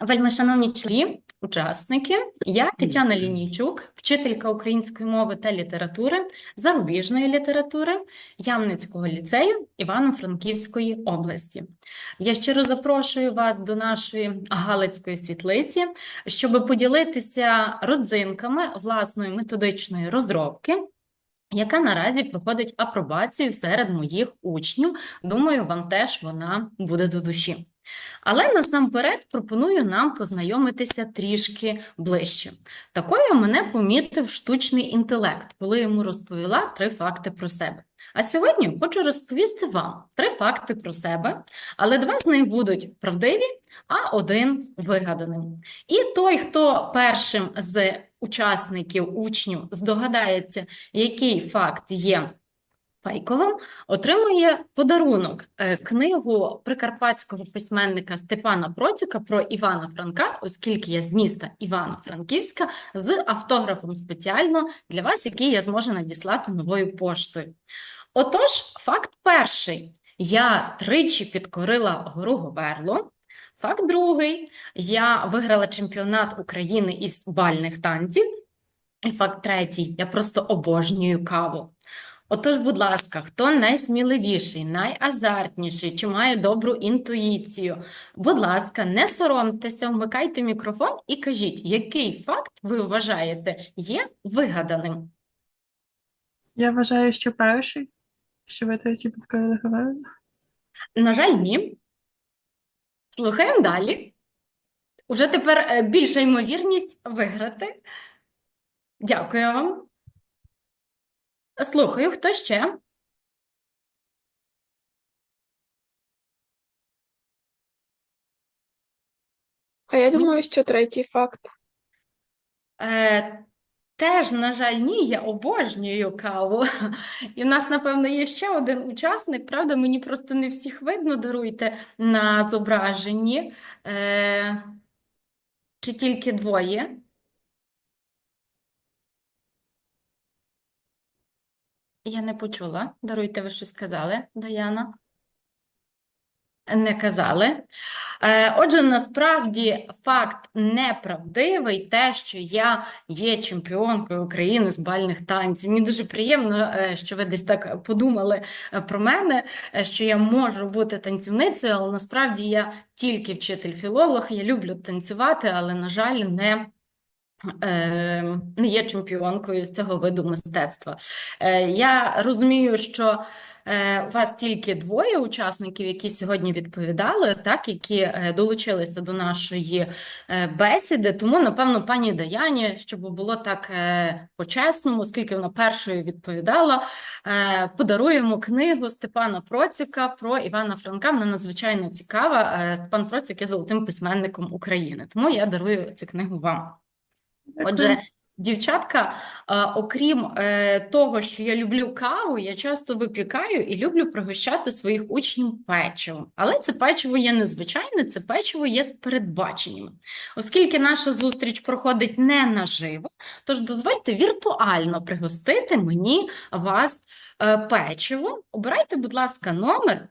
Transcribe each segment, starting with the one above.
Вельмишановні члени, учасники, я Тетяна Лінійчук, вчителька української мови та літератури, зарубіжної літератури Ямницького ліцею Івано-Франківської області. Я щиро запрошую вас до нашої Галицької світлиці, щоб поділитися родзинками власної методичної розробки, яка наразі проходить апробацію серед моїх учнів. Думаю, вам теж вона буде до душі. Але насамперед пропоную нам познайомитися трішки ближче. Такою мене помітив штучний інтелект, коли йому розповіла три факти про себе. А сьогодні хочу розповісти вам три факти про себе, але два з них будуть правдиві, а один вигаданим. І той, хто першим з учасників, учнів здогадається, який факт є фейковим, отримує подарунок е, книгу прикарпатського письменника Степана Процюка про Івана Франка, оскільки я з міста Івано-Франківська, з автографом спеціально для вас, який я зможу надіслати новою поштою. Отож, факт перший. Я тричі підкорила гору Говерло. Факт другий. Я виграла чемпіонат України із бальних танців. І факт третій. Я просто обожнюю каву. Отож, будь ласка, хто найсміливіший, найазартніший, чи має добру інтуїцію, будь ласка, не соромтеся, вмикайте мікрофон і кажіть, який факт ви вважаєте є вигаданим? Я вважаю, що перший, що ви тричі підкорили Говерло. На жаль, ні. Слухаємо далі. Уже тепер е, більша ймовірність виграти. Дякую вам. Слухаю, хто ще? А я думаю, що третій факт. Е, теж, на жаль, ні, я обожнюю каву. І в нас, напевно, є ще один учасник, правда, мені просто не всіх видно, даруйте, на зображенні. Е, чи тільки двоє? Я не почула. Даруйте, ви щось сказали, Даяна? Не казали. Е, Отже, насправді факт неправдивий, те, що я є чемпіонкою України з бальних танців. Мені дуже приємно, е, що ви десь так подумали е, про мене, що я можу бути танцівницею, але насправді я тільки вчитель-філолог, я люблю танцювати, але, на жаль, не не є чемпіонкою з цього виду мистецтва. Е, Я розумію, що е, у вас тільки двоє учасників, які сьогодні відповідали, так, які е, долучилися до нашої бесіди. Тому, напевно, пані Даяні, щоб було так по-чесному, оскільки вона першою відповідала, подаруємо книгу Степана Процюка про Івана Франка. Вона надзвичайно цікава. Степан Процюк є золотим письменником України. Тому я дарую цю книгу вам. Отже, дівчатка, окрім е, того, що я люблю каву, я часто випікаю і люблю пригощати своїх учнів печивом. Але це печиво є незвичайне, це печиво є з передбаченнями. Оскільки наша зустріч проходить не наживо, тож дозвольте віртуально пригостити мені вас е, печивом. Обирайте, будь ласка, номер.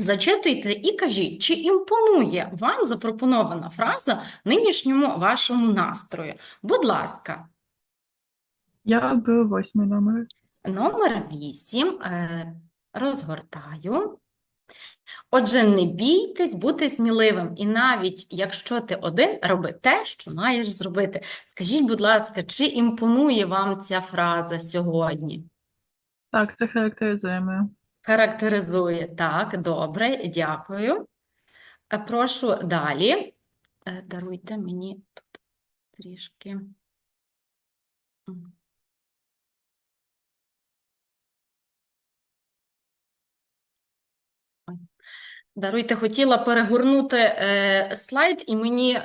Зачитуйте і кажіть, чи імпонує вам запропонована фраза нинішньому вашому настрою? Будь ласка, Я оберу восьмий номер. номер 8 розгортаю. Отже, не бійтесь бути сміливим, і навіть якщо ти один, роби те, що маєш зробити. Скажіть, будь ласка, чи імпонує вам ця фраза сьогодні? Так, це характеризує мене. Характеризує. Так, добре, дякую. Е, Прошу далі. Е, Даруйте мені тут трішки. Даруйте, хотіла перегорнути е, слайд, і мені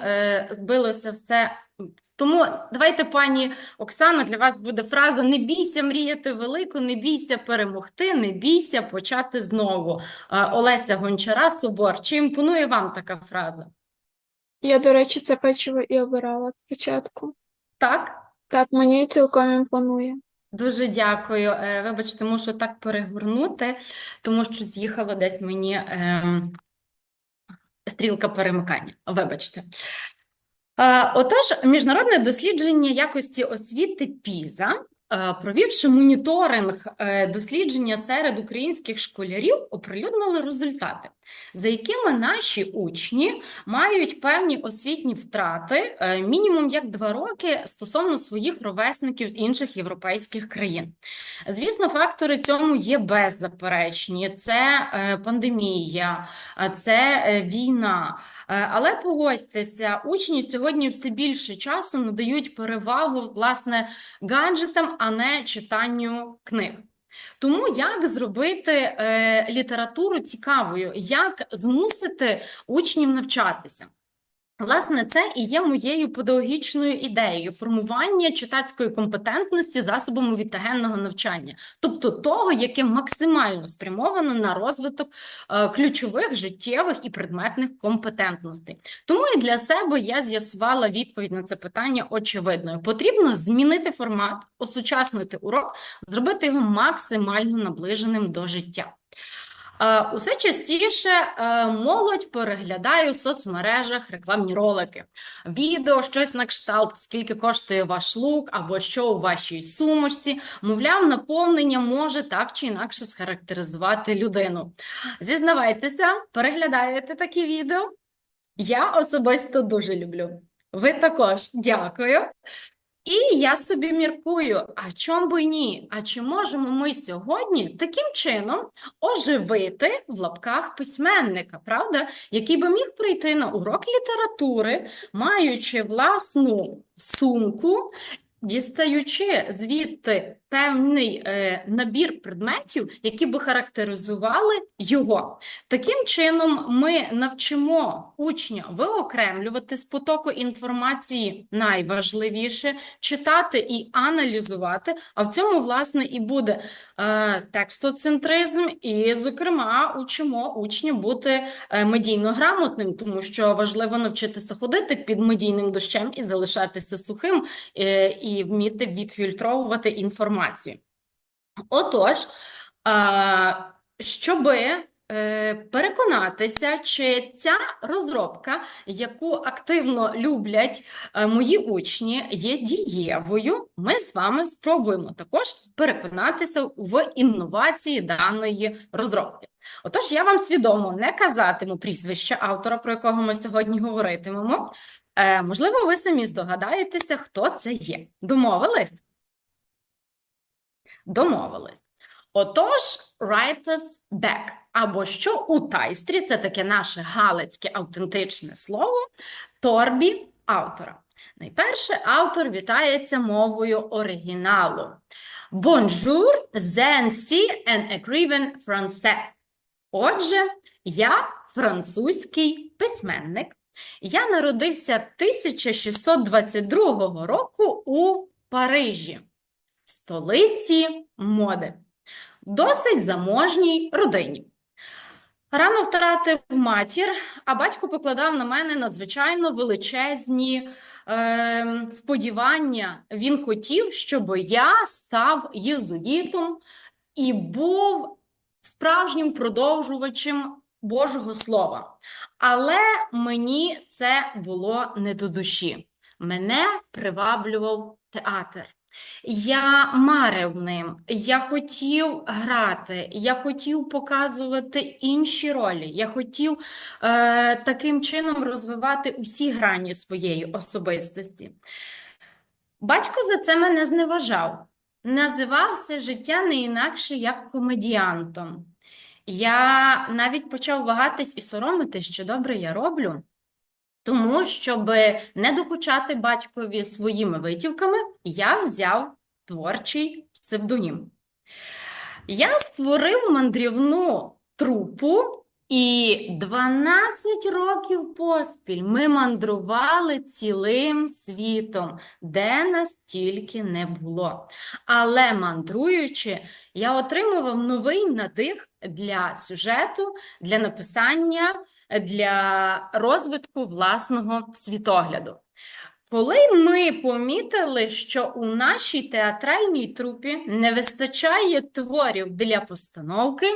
збилося все. Тому давайте, пані Оксана, для вас буде фраза «Не бійся мріяти велико, не бійся перемогти, не бійся почати знову». Е, Олеся Гончара, Собор. Чи імпонує вам така фраза? Я, до речі, це печиво і обирала спочатку. Так? Так, мені цілком імпонує. Дуже дякую. Е, Вибачте, мушу так перегорнути, тому що з'їхала десь мені ем, Стрілка перемикання, вибачте. Е, Отож, міжнародне дослідження якості освіти ПІЗа, е, провівши моніторинг е, дослідження серед українських школярів, оприлюднили результати, за якими наші учні мають певні освітні втрати мінімум як два роки стосовно своїх ровесників з інших європейських країн. Звісно, фактори цьому є беззаперечні: це пандемія, це війна. Е, Але погодьтеся, учні сьогодні все більше часу надають перевагу власне гаджетам, а не читанню книг. Тому як зробити е, літературу цікавою, як змусити учнів навчатися? Власне, це і є моєю педагогічною ідеєю формування читацької компетентності засобами відтагенного навчання, тобто того, яке максимально спрямовано на розвиток е, ключових життєвих і предметних компетентностей. Тому і для себе я з'ясувала відповідь на це питання очевидною. Потрібно змінити формат, осучаснити урок, зробити його максимально наближеним до життя. Е, Усе частіше е, молодь переглядає у соцмережах рекламні ролики, відео, щось на кшталт, скільки коштує ваш лук або що у вашій сумочці. Мовляв, наповнення може так чи інакше схарактеризувати людину. Зізнавайтеся, переглядаєте такі відео? Я особисто дуже люблю. Ви також дякую. І я собі міркую, а чом би ні? А чи можемо ми сьогодні таким чином оживити в лапках письменника, правда, який би міг прийти на урок літератури, маючи власну сумку, дістаючи звідти певний е, набір предметів, які би характеризували його. Таким чином, ми навчимо учня виокремлювати з потоку інформації найважливіше, читати і аналізувати, а в цьому, власне, і буде е, текстоцентризм, і, зокрема, учимо учня бути е, медійно грамотним, тому що важливо навчитися ходити під медійним дощем і залишатися сухим, е, і вміти відфільтровувати інформацію. Отож, а, щоби е, переконатися, чи ця розробка, яку активно люблять е, мої учні, є дієвою, ми з вами спробуємо також переконатися в інновації даної розробки. Отож, я вам свідомо не казатиму прізвище автора, про якого ми сьогодні говоритимемо. Е, можливо, ви самі здогадаєтеся, хто це є. Домовились? Домовились. Отож, writer's back, або що у тайстрі, це таке наше галицьке автентичне слово, торбі автора. Найперше, автор вітається мовою оригіналу. Bonjour, and écrivain français. Отже, я французький письменник. Я народився 1622 року у Парижі, столиці моди, досить заможній родині. Рано втратив матір, а батько покладав на мене надзвичайно величезні е, сподівання. Він хотів, щоб я став єзуїтом і був справжнім продовжувачем Божого Слова. Але мені це було не до душі. Мене приваблював театр. Я марив ним, я хотів грати, я хотів показувати інші ролі, я хотів е, таким чином розвивати усі грані своєї особистості. Батько за це мене зневажав, називався життя не інакше як комедіантом. Я навіть почав вагатись і соромитись, що добре я роблю. Тому, щоб не докучати батькові своїми витівками, я взяв творчий псевдонім. Я створив мандрівну трупу, і 12 років поспіль ми мандрували цілим світом, де нас тільки не було. Але мандруючи, я отримував новий надих для сюжету, для написання для розвитку власного світогляду. Коли ми помітили, що у нашій театральній трупі не вистачає творів для постановки,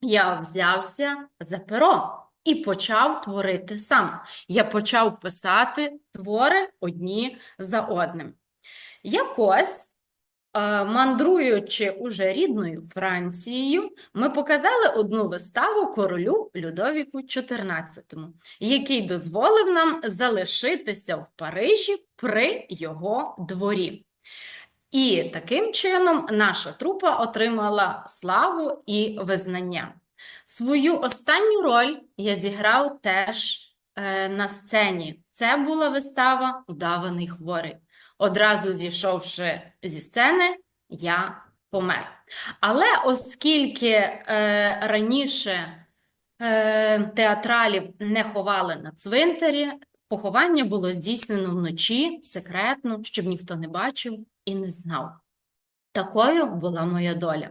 я взявся за перо і почав творити сам. Я почав писати твори одні за одним. Якось, мандруючи уже рідною Францією, ми показали одну виставу королю Людовіку XIV, який дозволив нам залишитися в Парижі при його дворі. І таким чином наша трупа отримала славу і визнання. Свою останню роль я зіграв теж е, на сцені. Це була вистава Удаваний хворий. Одразу зійшовши зі сцени, я помер. Але оскільки е, раніше е, театралів не ховали на цвинтарі, поховання було здійснено вночі, секретно, щоб ніхто не бачив і не знав. Такою була моя доля.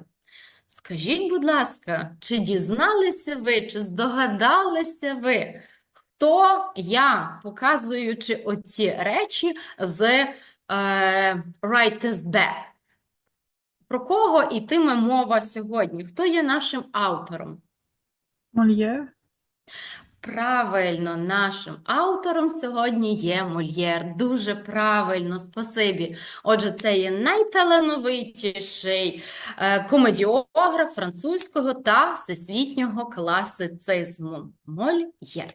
Скажіть, будь ласка, чи дізналися ви, чи здогадалися ви, хто я, показуючи оці речі з е, Writer's Back? Про кого йтиме мова сьогодні? Хто є нашим автором? Мольєр? Правильно, нашим автором сьогодні є Мольєр. Дуже правильно, спасибі. Отже, це є найталановитіший е, комедіограф французького та всесвітнього класицизму Мольєр.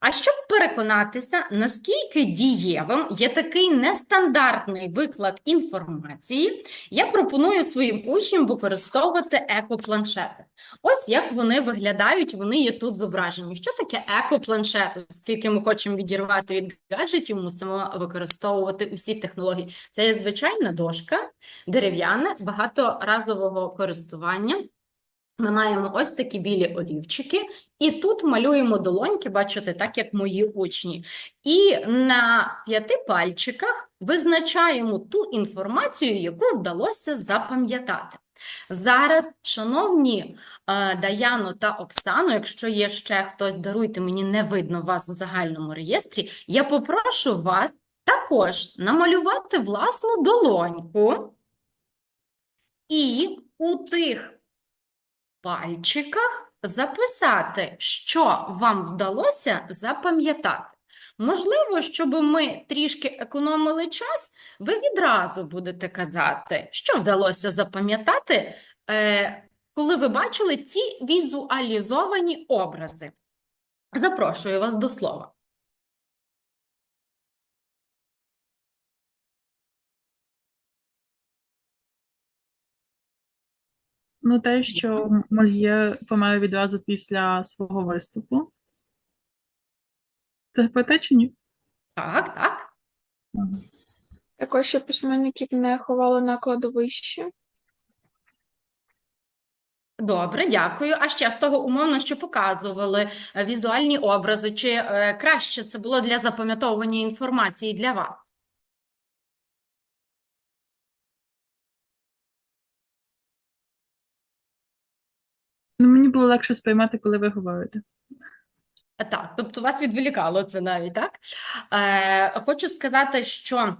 А щоб переконатися, наскільки дієвим є такий нестандартний виклад інформації, я пропоную своїм учням використовувати екопланшети. Ось як вони виглядають, вони є тут зображені. Що таке екопланшет? Оскільки ми хочемо відірвати від гаджетів, мусимо використовувати усі технології. Це є звичайна дошка, дерев'яна, багаторазового користування. Ми маємо ось такі білі олівчики, і тут малюємо долоньки, бачите, так як мої учні. І на п'яти пальчиках визначаємо ту інформацію, яку вдалося запам'ятати. Зараз, шановні е, Даяно та Оксано, якщо є ще хтось, даруйте, мені не видно вас в загальному реєстрі, я попрошу вас також намалювати власну долоньку і у тих пальчиках записати, що вам вдалося запам'ятати. Можливо, щоб ми трішки економили час, ви відразу будете казати, що вдалося запам'ятати, е, коли ви бачили ці візуалізовані образи. Запрошую вас до слова. Ну, те, що Мольєр помер відразу після свого виступу. Це про те чи ні? Так, так. Також, що письменників не ховали на кладовищі. Добре, дякую. А ще з того умовно, що показували е, візуальні образи, чи е, краще це було для запам'ятовування інформації для вас? Було легше сприймати, коли ви говорите. Е, Так, тобто вас відволікало це навіть, так? Е, хочу сказати, що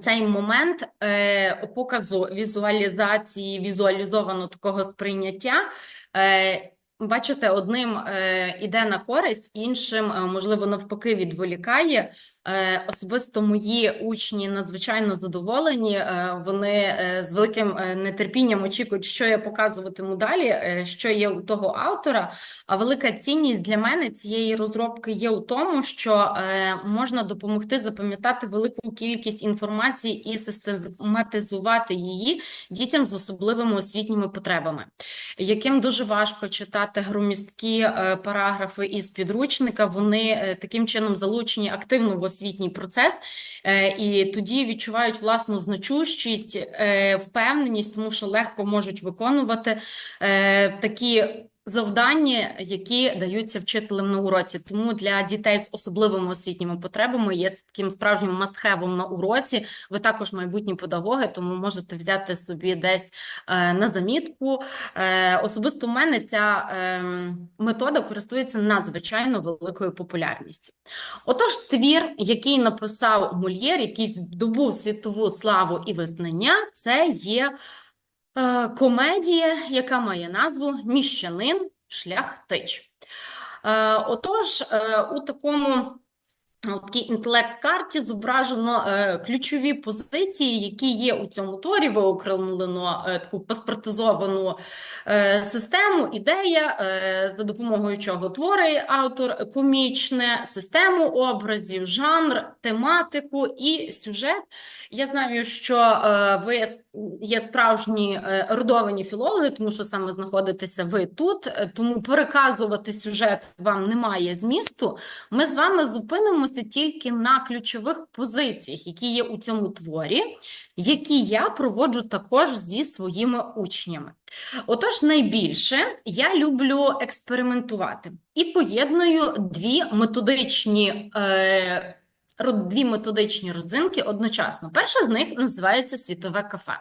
цей момент е, показу візуалізації, візуалізовано такого сприйняття, е, бачите, одним е, іде на користь, іншим, е, можливо, навпаки, відволікає. Е, особисто мої учні надзвичайно задоволені. Е, вони е, з великим е, нетерпінням очікують, що я показуватиму далі, е, що є у того автора. А велика цінність для мене цієї розробки є у тому, що е, можна допомогти запам'ятати велику кількість інформації і систематизувати її дітям з особливими освітніми потребами, яким дуже важко читати громісткі е, параграфи із підручника. Вони е, таким чином залучені активно в освітній процес, е, і тоді відчувають власну значущість, впевненість, тому що легко можуть виконувати такі завдання, які даються вчителем на уроці. Тому для дітей з особливими освітніми потребами є таким справжнім мастхевом на уроці. Ви також майбутні педагоги, тому можете взяти собі десь е, на замітку. Е, особисто в мене ця е, метода користується надзвичайно великою популярністю. Отож, твір, який написав Мольєр, який здобув світову славу і визнання, це є е, комедія, яка має назву Міщанин Шляхтич. Е, Отож, е, у такому такій інтелект-карті зображено е, ключові позиції, які є у цьому творі. Виокремлено е, таку паспортизовану е, систему, ідея, е, за допомогою чого творить автор комічне, систему образів, жанр, тематику і сюжет. Я знаю, що е, ви є справжні е, ерудовані філологи, тому що саме знаходитеся ви тут, е, тому переказувати сюжет вам немає змісту. Ми з вами зупинимося тільки на ключових позиціях, які є у цьому творі, які я проводжу також зі своїми учнями. Отож, найбільше я люблю експериментувати і поєдную дві методичні. Е, Дві методичні родзинки одночасно. Перша з них називається світове кафе.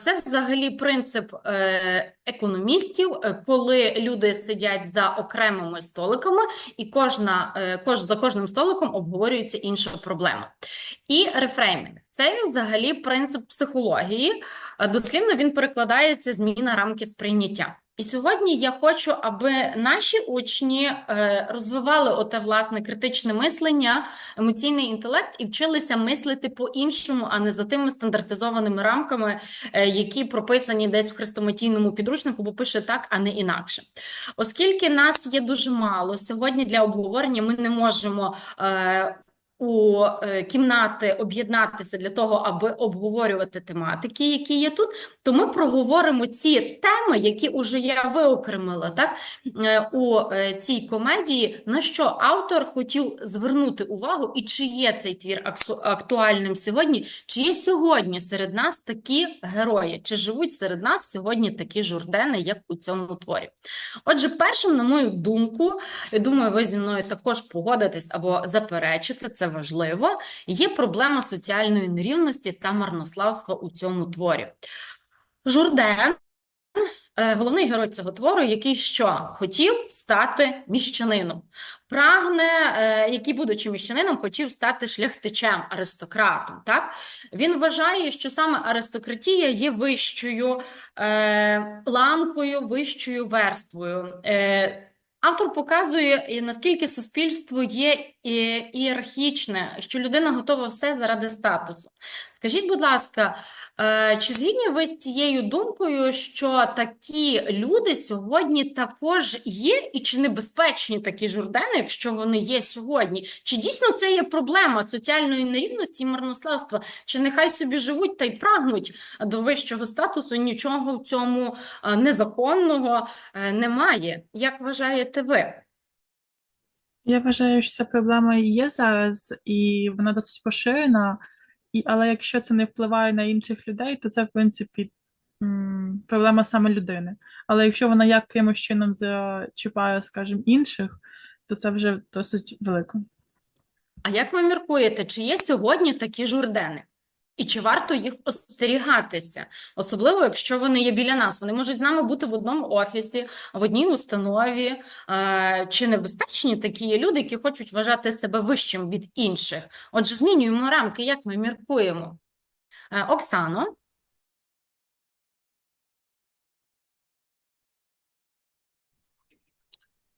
Це взагалі принцип е, економістів, е, коли люди сидять за окремими столиками, і кожна, е, кож, за кожним столиком обговорюється інша проблема. І рефреймінг – це взагалі принцип психології. Дослівно він перекладається зміна рамки сприйняття. І сьогодні я хочу, аби наші учні е, розвивали оте власне критичне мислення, емоційний інтелект і вчилися мислити по-іншому, а не за тими стандартизованими рамками, е, які прописані десь в хрестоматійному підручнику, бо пише так, а не інакше. Оскільки нас є дуже мало сьогодні для обговорення, ми не можемо. У е, кімнати об'єднатися для того, аби обговорювати тематики, які є тут, то ми проговоримо ці теми, які уже я виокремила так, е, у е, цій комедії, на що автор хотів звернути увагу, і чи є цей твір актуальним сьогодні, чи є сьогодні серед нас такі герої, чи живуть серед нас сьогодні такі журдени, як у цьому творі. Отже, першим, на мою думку, я думаю, ви зі мною також погодитесь або заперечите, це важливо, є проблема соціальної нерівності та марнославства у цьому творі. Журден, е, головний герой цього твору, який що хотів стати міщанином, прагне, е, який, будучи міщанином, хотів стати шляхтичем, аристократом. Так? Він вважає, що саме аристократія є вищою е, ланкою, вищою верствою. Автор показує, наскільки суспільство є ієрархічне, що людина готова все заради статусу. Скажіть, будь ласка, е, чи згідні ви з цією думкою, що такі люди сьогодні також є, і чи небезпечні такі журдени, якщо вони є сьогодні? Чи дійсно це є проблема соціальної нерівності і марнославства? Чи нехай собі живуть та й прагнуть до вищого статусу? Нічого в цьому е, незаконного е, немає. Як вважаєте ви? Я вважаю, що ця проблема є зараз, і вона досить поширена. І, але якщо це не впливає на інших людей, то це, в принципі, проблема саме людини. Але якщо вона якимось чином зачіпає, скажімо, інших, то це вже досить велико. А як ви міркуєте, чи є сьогодні такі журдени? І чи варто їх остерігатися? Особливо, якщо вони є біля нас. Вони можуть з нами бути в одному офісі, в одній установі. Е, Чи небезпечні такі люди, які хочуть вважати себе вищим від інших? Отже, змінюємо рамки, як ми міркуємо. Е, Оксано?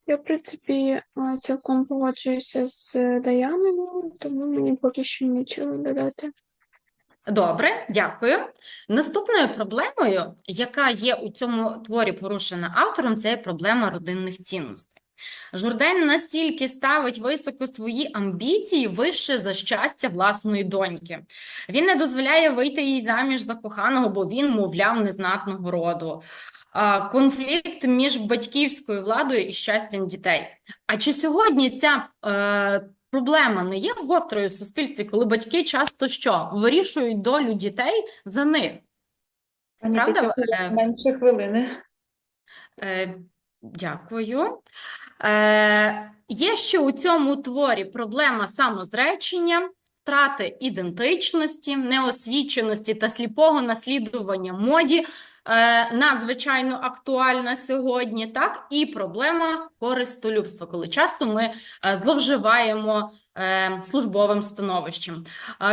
Я, в принципі, е, цілком погоджуюся з Даяною, тому мені поки що нічого додати. Добре, дякую. Наступною проблемою, яка є у цьому творі порушена автором, це є проблема родинних цінностей. Журден настільки ставить високо свої амбіції вище за щастя власної доньки. Він не дозволяє вийти їй заміж за коханого, бо він, мовляв, незнатного роду. Конфлікт між батьківською владою і щастям дітей. А чи сьогодні ця е, проблема не є гострою в суспільстві, коли батьки часто що? Вирішують долю дітей за них? Пані Правда, е, менше хвилини. Е, дякую. Е, є ще у цьому творі проблема самозречення, втрати ідентичності, неосвіченості та сліпого наслідування моді. Е, Надзвичайно актуальна сьогодні, так, і проблема користолюбства, коли часто ми е, зловживаємо е, службовим становищем.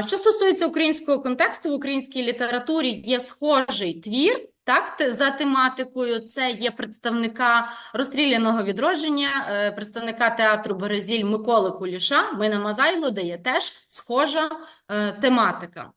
Що стосується українського контексту, в українській літературі є схожий твір, Так, за тематикою це є представника розстріляного відродження, представника театру Березіль Миколи Куліша. Мина Мазайло, де є теж схожа тематика.